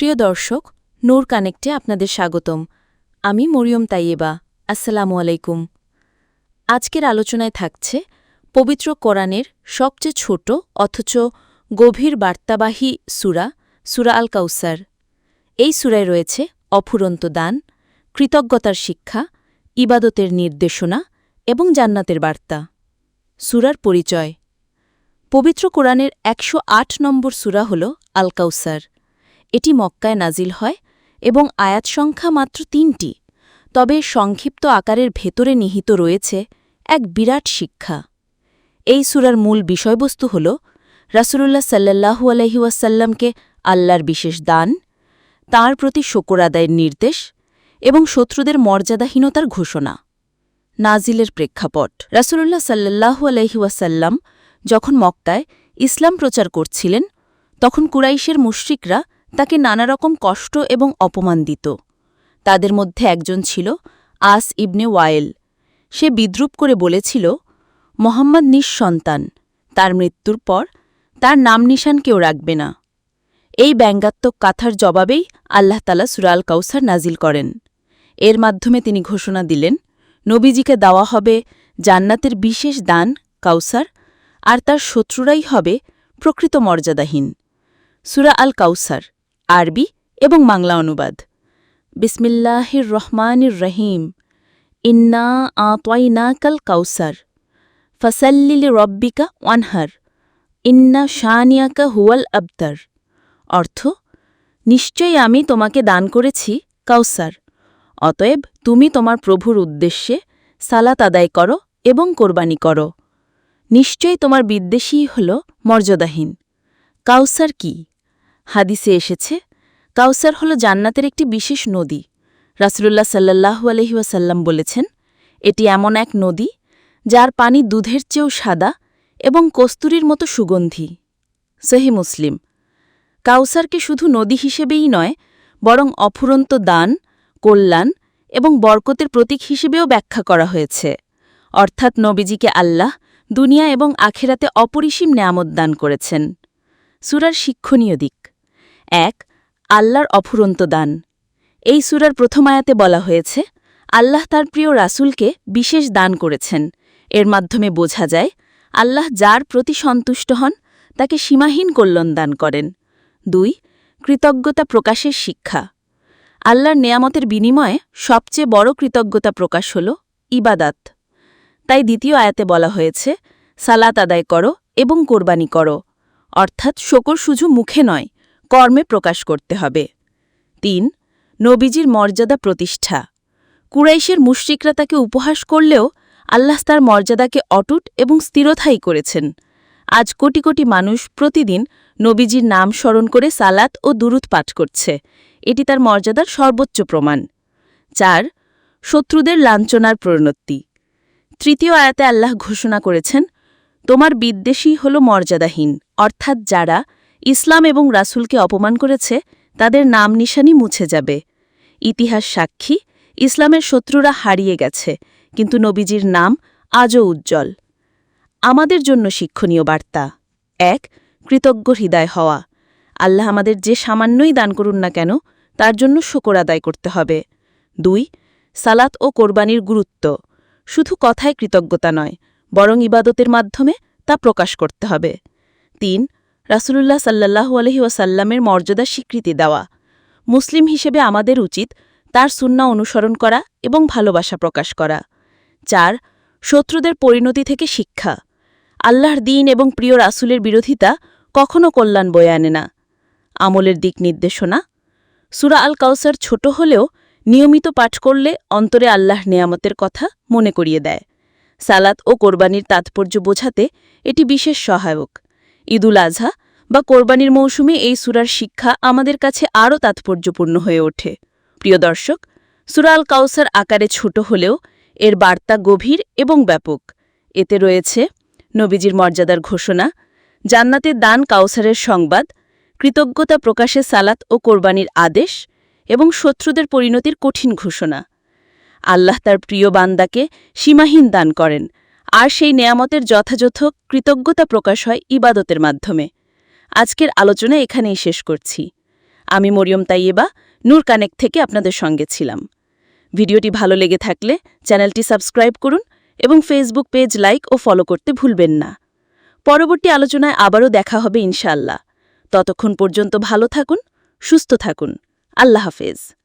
প্রিয় দর্শক, নূর কানেক্টে আপনাদের স্বাগতম। আমি মরিয়ম তাইয়েবা। আসসালামু আলাইকুম। আজকের আলোচনায় থাকছে পবিত্র কোরআনের সবচেয়ে ছোট অথচ গভীর বার্তাবাহী সুরা সুরা আল কাউসার এই সুরায় রয়েছে অফুরন্ত দান, কৃতজ্ঞতার শিক্ষা, ইবাদতের নির্দেশনা এবং জান্নাতের বার্তা। সুরার পরিচয়। পবিত্র কোরআনের একশো আট নম্বর সুরা হল আল কাউসার এটি মক্কায় নাজিল হয় এবং আয়াত সংখ্যা মাত্র তিনটি, তবে সংক্ষিপ্ত আকারের ভেতরে নিহিত রয়েছে এক বিরাট শিক্ষা। এই সুরার মূল বিষয়বস্তু হল, রাসূলুল্লাহ সাল্লাহু আলহিউসাল্লামকে আল্লাহর বিশেষ দান, তাঁর প্রতি শকর আদায়ের নির্দেশ এবং শত্রুদের মর্যাদাহীনতার ঘোষণা। নাজিলের প্রেক্ষাপট। রাসূলুল্লাহ সাল্লাহু আলহিউসাল্লাম যখন মক্কায় ইসলাম প্রচার করছিলেন, তখন কুরাইশের মুশরিকরা তাকে নানা রকম কষ্ট এবং অপমান দিত। তাদের মধ্যে একজন ছিল আস ইবনে ওয়ায়েল সে বিদ্রুপ করে বলেছিল, মোহাম্মদ নিঃসন্তান, তার মৃত্যুর পর তার নাম নিশান কেউ রাখবে না। এই ব্যঙ্গাত্মক কাথার জবাবেই আল্লাহ তালা সুরাল কাউসার নাজিল করেন। এর মাধ্যমে তিনি ঘোষণা দিলেন, নবীজিকে দেওয়া হবে জান্নাতের বিশেষ দান, কাউসার, আর তার শত্রুরাই হবে প্রকৃত মর্যাদাহীন। সুরা আল কাউসার আরবি এবং বাংলা অনুবাদ। বিসমিল্লাহির রহমানির রহিম। ইন্না আতওয়াইনা কাল কাউসার। ফসাল্লিল রব্বিকা ওয়ানহার। ইন্না শানিয়াকা হুয়াল আবতার। অর্থ, নিশ্চয়ই আমি তোমাকে দান করেছি কাউসার। অতএব তুমি তোমার প্রভুর উদ্দেশ্যে সালাত আদায় করো এবং কোরবানি করো। নিশ্চয়ই তোমার বিদ্বেষী হল মর্যাদাহীন। কাউসার কি? হাদিসে এসেছে, কাউসার হল জান্নাতের একটি বিশেষ নদী। রাসুলুল্লাহ সাল্লাহু আলহিউসাল্লাম বলেছেন, এটি এমন এক নদী, যার পানি দুধের চেয়েও সাদা এবং কস্তুরীর মতো সুগন্ধি। সহি মুসলিম। কাউসারকে শুধু নদী হিসেবেই নয়, বরং অফুরন্ত দান, কল্যাণ এবং বরকতের প্রতীক হিসেবেও ব্যাখ্যা করা হয়েছে। অর্থাৎ নবীজিকে আল্লাহ দুনিয়া এবং আখেরাতে অপরিসীম নেয়ামত দান করেছেন। সুরার শিক্ষণীয় দিক। এক, আল্লাহর অফুরন্ত দান। এই সুরার প্রথম আয়াতে বলা হয়েছে, আল্লাহ তার প্রিয় রাসুলকে বিশেষ দান করেছেন। এর মাধ্যমে বোঝা যায়, আল্লাহ যার প্রতি সন্তুষ্ট হন, তাকে সীমাহীন কল্যাণ দান করেন। দুই, কৃতজ্ঞতা প্রকাশের শিক্ষা। আল্লাহর নেয়ামতের বিনিময়ে সবচেয়ে বড় কৃতজ্ঞতা প্রকাশ হল ইবাদাত। তাই দ্বিতীয় আয়াতে বলা হয়েছে, সালাত আদায় করো এবং কোরবানি করো। অর্থাৎ শকর শুধু মুখে নয় কর্মে প্রকাশ করতে হবে। তিন, নবীজির মর্যাদা প্রতিষ্ঠা। কুরাইশের মুশ্রিকরা তাকে উপহাস করলেও আল্লাহ তার মর্যাদাকে অটুট এবং স্থিরথায়ী করেছেন। আজ কোটি কোটি মানুষ প্রতিদিন নবীজির নাম স্মরণ করে সালাত ও দুরুত পাঠ করছে। এটি তার মর্যাদার সর্বোচ্চ প্রমাণ। চার, শত্রুদের লাঞ্ছনার প্রণতি। তৃতীয় আয়াতে আল্লাহ ঘোষণা করেছেন, তোমার বিদ্বেষী হল মর্যাদাহীন, অর্থাৎ যারা ইসলাম এবং রাসুলকে অপমান করেছে, তাদের নাম নিশানি মুছে যাবে। ইতিহাস সাক্ষী, ইসলামের শত্রুরা হারিয়ে গেছে, কিন্তু নবীজির নাম আজও উজ্জ্বল। আমাদের জন্য শিক্ষণীয় বার্তা। এক, কৃতজ্ঞ হৃদয় হওয়া। আল্লাহ আমাদের যে সামান্যই দান করুন না কেন, তার জন্য শকর আদায় করতে হবে। দুই, সালাত ও কোরবানির গুরুত্ব। শুধু কথায় কৃতজ্ঞতা নয়, বরং ইবাদতের মাধ্যমে তা প্রকাশ করতে হবে। তিন রাসুলুল্লাহ সাল্লাহু আলহি ওয়াসাল্লামের মর্যাদা স্বীকৃতি দেওয়া। মুসলিম হিসেবে আমাদের উচিত তার সুন্না অনুসরণ করা এবং ভালোবাসা প্রকাশ করা। চার, শত্রুদের পরিণতি থেকে শিক্ষা। আল্লাহর দিন এবং প্রিয় রাসুলের বিরোধিতা কখনও কল্যাণ বয়ে আনে না। আমলের দিক নির্দেশনা। সুরা আল কাউসার ছোট হলেও নিয়মিত পাঠ করলে অন্তরে আল্লাহ নেয়ামতের কথা মনে করিয়ে দেয়। সালাত ও কোরবানির তাৎপর্য বোঝাতে এটি বিশেষ সহায়ক। ঈদুল আজহা বা কোরবানির মৌসুমে এই সুরার শিক্ষা আমাদের কাছে আরও তাৎপর্যপূর্ণ হয়ে ওঠে। প্রিয় দর্শক সুরাল কাউসার আকারে ছোট হলেও এর বার্তা গভীর এবং ব্যাপক। এতে রয়েছে নবীজির মর্যাদার ঘোষণা জান্নাতের দান কাউসারের সংবাদ, কৃতজ্ঞতা প্রকাশে সালাত ও কোরবানির আদেশ এবং শত্রুদের পরিণতির কঠিন ঘোষণা। আল্লাহ তার প্রিয় বান্দাকে সীমাহীন দান করেন আর সেই নেয়ামতের যথাযথ কৃতজ্ঞতা প্রকাশ হয় ইবাদতের মাধ্যমে। আজকের আলোচনা এখানেই শেষ করছি। আমি মরিয়ম তাইয়েবা, নূর কানেক্ট থেকে আপনাদের সঙ্গে ছিলাম। ভিডিওটি ভালো লেগে থাকলে চ্যানেলটি সাবস্ক্রাইব করুন এবং ফেসবুক পেজ লাইক ও ফলো করতে ভুলবেন না। পরবর্তী আলোচনায় আবারও দেখা হবে ইনশাআল্লাহ। ততক্ষণ পর্যন্ত ভালো থাকুন, সুস্থ থাকুন। আল্লাহ হাফেজ।